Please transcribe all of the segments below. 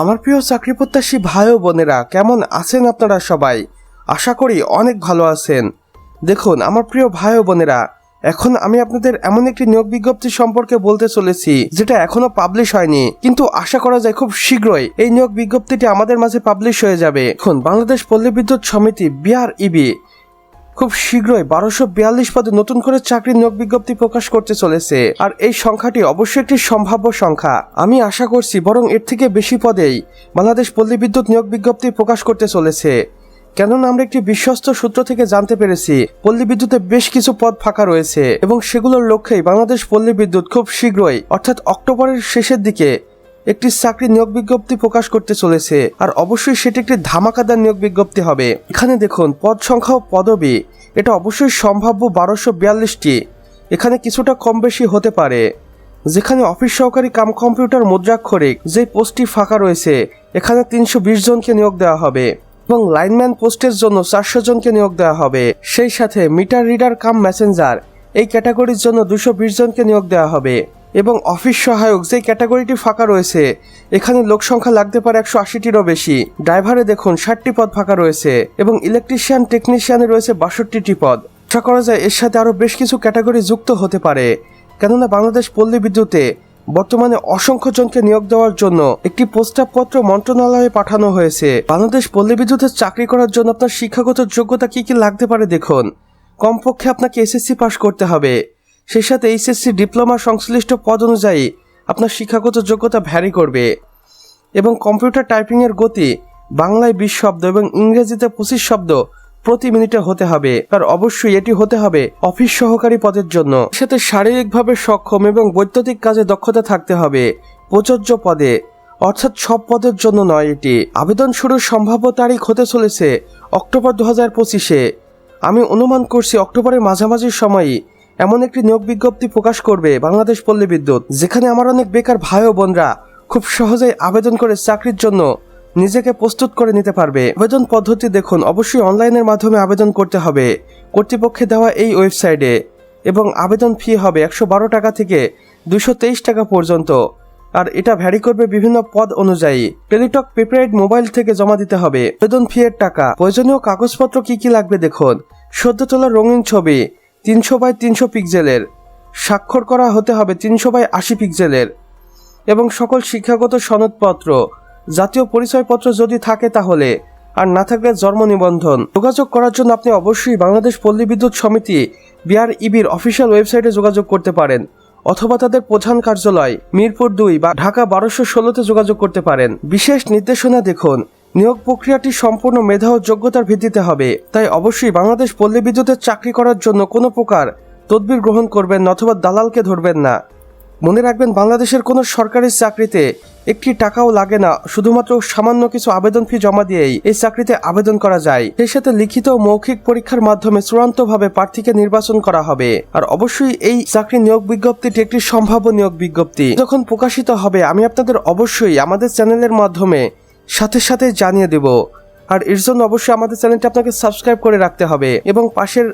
আমার প্রিয় চাকরি প্রত্যাশী ভাই ও বোনেরা, কেমন আছেন আপনারা সবাই? আশা করি অনেক ভালো আছেন। দেখুন, আমার প্রিয় ভাই ও বোনেরা, এখন আমি আপনাদের এমন একটি নিয়োগ বিজ্ঞপ্তি সম্পর্কে বলতে চলেছি, যেটা এখনও পাবলিশ হয়নি, কিন্তু আশা করা যায় খুব শীঘ্রই এই নিয়োগ বিজ্ঞপ্তিটি আমাদের মাঝে পাবলিশ হয়ে যাবে। এখন বাংলাদেশ পল্লী বিদ্যুৎ সমিতি বিআরইবি খুব শীঘ্রই বারোশো বিয়াল্লিশ পদে নতুন করে চাকরির নিয়োগ বিজ্ঞপ্তি প্রকাশ করতে চলেছে। আর এই সংখ্যাটি অবশ্যই একটি সম্ভাব্য সংখ্যা। আমি আশা করছি বরং এর থেকে বেশি পদেই বাংলাদেশ পল্লী বিদ্যুৎ নিয়োগ বিজ্ঞপ্তি প্রকাশ করতে চলেছে। কেননা আমরা একটি বিশ্বস্ত সূত্র থেকে জানতে পেরেছি, পল্লী বিদ্যুতে বেশ কিছু পদ ফাঁকা রয়েছে এবং সেগুলোর লক্ষ্যেই বাংলাদেশ পল্লী বিদ্যুৎ খুব শীঘ্রই, অর্থাৎ অক্টোবরের শেষের দিকে একটি চাকরি নিয়োগ বিজ্ঞপ্তি প্রকাশ করতে চলেছে, আর অবশ্যই সেটি একটি ধামাকাদার নিয়োগ বিজ্ঞপ্তি হবে। এখানে দেখুন, পদ সংখ্যা ও পদবি, এটা অবশ্যই সম্ভাব্য বারোশো বিয়াল্লিশটি, এখানে কিছুটা কম বেশি হতে পারে। যেখানে অফিস সহকারী কাম কম্পিউটার মুদ্রাক্ষরিক যে পোস্টটি ফাঁকা রয়েছে, এখানে তিনশো বিশ জনকে নিয়োগ দেওয়া হবে, এবং লাইনম্যান পোস্টের জন্য চারশো জনকে নিয়োগ দেওয়া হবে। সেই সাথে মিটার রিডার, কাম মেসেঞ্জার, এই ক্যাটাগরির জন্য দুশো বিশ জনকে নিয়োগ দেওয়া হবে। এবং অফিস সহায়ক যে ক্যাটাগরিটি ফাঁকা রয়েছে, এখানে লোক সংখ্যা লাগতে পারে একশো আশিটিরও বেশি। ড্রাইভারে দেখুন ষাটটি পদ ফাঁকা রয়েছে এবং ইলেকট্রিশিয়ান টেকনিশিয়ানে রয়েছে বাষট্টিটি পদ। আশা করা যায় এর সাথে আরও বেশ কিছু ক্যাটাগরি যুক্ত হতে পারে। কেননা বাংলাদেশ পল্লী বিদ্যুতে বর্তমানে অসংখ্য জনকে নিয়োগ দেওয়ার জন্য একটি প্রস্তাবপত্র মন্ত্রণালয়ে পাঠানো হয়েছে। বাংলাদেশ পল্লী বিদ্যুতে চাকরি করার জন্য আপনার শিক্ষাগত যোগ্যতা কি কি লাগতে পারে দেখুন। কমপক্ষে আপনাকে এসএসসি পাশ করতে হবে। সেই সাথে এইচএসসি ডিপ্লোমা সংশ্লিষ্ট পদ অনুযায়ী আপনার শিক্ষাগত যোগ্যতা ভ্যারি করবে এবং কম্পিউটার টাইপিংয়ের গতি বাংলায় বিশ শব্দ এবং ইংরেজিতে পঁচিশ শব্দ প্রতি মিনিটে হতে হবে। আর অবশ্যই এটি হতে হবে অফিস সহকারী পদের জন্য। সাথে শারীরিকভাবে সক্ষম এবং বৈদ্যুতিক কাজে দক্ষতা থাকতে হবে প্রযোজ্য পদে। অর্থাৎ সব পদের জন্য নয় এটি। আবেদন শুরুর সম্ভাব্য তারিখ হতে চলেছে অক্টোবর দু হাজার পঁচিশে। আমি অনুমান করছি অক্টোবরের মাঝামাঝি সময়ই এমন একটি নিয়োগ বিজ্ঞপ্তি প্রকাশ করবে বাংলাদেশ পল্লী বিদ্যুৎ, যেখানে আমার অনেক বেকার ভাই ও বোনরা খুব সহজেই আবেদন করে চাকরির জন্য নিজেকে প্রস্তুত করে নিতে পারবে। আবেদন পদ্ধতি দেখুন, অবশ্যই অনলাইনের মাধ্যমে আবেদন করতে হবে। কর্তৃপক্ষে দেওয়া এই ওয়েবসাইটে। এবং আবেদন ফি হবে একশো বারো টাকা থেকে দুশো তেইশ টাকা পর্যন্ত। আর এটা ভ্যারি করবে বিভিন্ন পদ অনুযায়ী। টেলিটক প্রিপেড মোবাইল থেকে জমা দিতে হবে। আবেদন ফি এর টাকা। প্রয়োজনীয় কাগজপত্র কি কি লাগবে দেখুন। সদ্য তোলা রঙিন ছবি। তিনশো বাই তিনশো পিক্সেলের স্বাক্ষর করা হতে হবে তিনশো বাই আশি পিক্সেলের এবং সকল শিক্ষাগত সনদপত্র, জাতীয় পরিচয়পত্র যদি থাকে তাহলে, আর না থাকলে জন্ম নিবন্ধন। যোগাযোগ করার জন্য আপনি অবশ্যই বাংলাদেশ পল্লী বিদ্যুৎ সমিতি, বিআরইবির অফিসিয়াল ওয়েবসাইটে যোগাযোগ করতে পারেন, অথবা তাদের প্রধান কার্যালয়, মিরপুর দুই বা ঢাকা বারোশো ষোলোতে যোগাযোগ করতে পারেন। বিশেষ নির্দেশনা দেখুন। নিয়োগ প্রক্রিয়াটি সম্পূর্ণ মেধা ও যোগ্যতার ভিত্তিতে হবে। তাই অবশ্যই বাংলাদেশ পল্লী বিদ্যুতের চাকরি করার জন্য কোনো প্রকার তদবির গ্রহণ করবেন অথবা দালালকে ধরবেন না। মনে রাখবেন, বাংলাদেশের কোনো সরকারি চাকরিতে একটি টাকাও লাগে না। শুধুমাত্র সামান্য কিছু আবেদন ফি জমা দিয়েই এই চাকরিতে আবেদন করা যায়। সেই সাথে লিখিত ও মৌখিক পরীক্ষার মাধ্যমে চূড়ান্তভাবে প্রার্থীকে নির্বাচন করা হবে। আর অবশ্যই এই চাকরি নিয়োগ বিজ্ঞপ্তিটি একটি সম্ভাব্য নিয়োগ বিজ্ঞপ্তি। যখন প্রকাশিত হবে, আমি আপনাদের অবশ্যই আমাদের চ্যানেলের মাধ্যমে সাথে সাথে জানিয়ে দেব। আর এর জন্য অবশ্যই আমাদের চ্যানেলটি আপনাকে সাবস্ক্রাইব করে রাখতে হবে এবং পাশের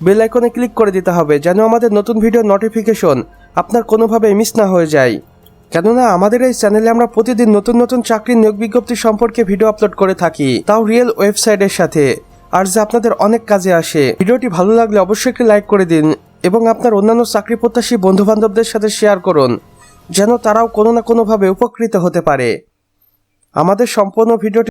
বেল আইকনে ক্লিক করে দিতে হবে যেন আমাদের নতুন ভিডিও নোটিফিকেশন আপনার কোনোভাবে মিস না হয়ে যায়। কেননা আমাদের এই চ্যানেলে আমরা প্রতিদিন নতুন নতুন চাকরির নিয়োগ বিজ্ঞপ্তি সম্পর্কে ভিডিও আপলোড করে থাকি, তাও রিয়েল ওয়েবসাইটের সাথে। আর যা আপনাদের অনেক কাজে আসে, ভিডিওটি ভালো লাগলে অবশ্যই একটি লাইক করে দিন এবং আপনার অন্যান্য চাকরি প্রত্যাশী বন্ধু বান্ধবদের সাথে শেয়ার করুন, যেন তারাও কোনো না কোনোভাবে উপকৃত হতে পারে। আমাদের সম্পূর্ণ ভিডিওটি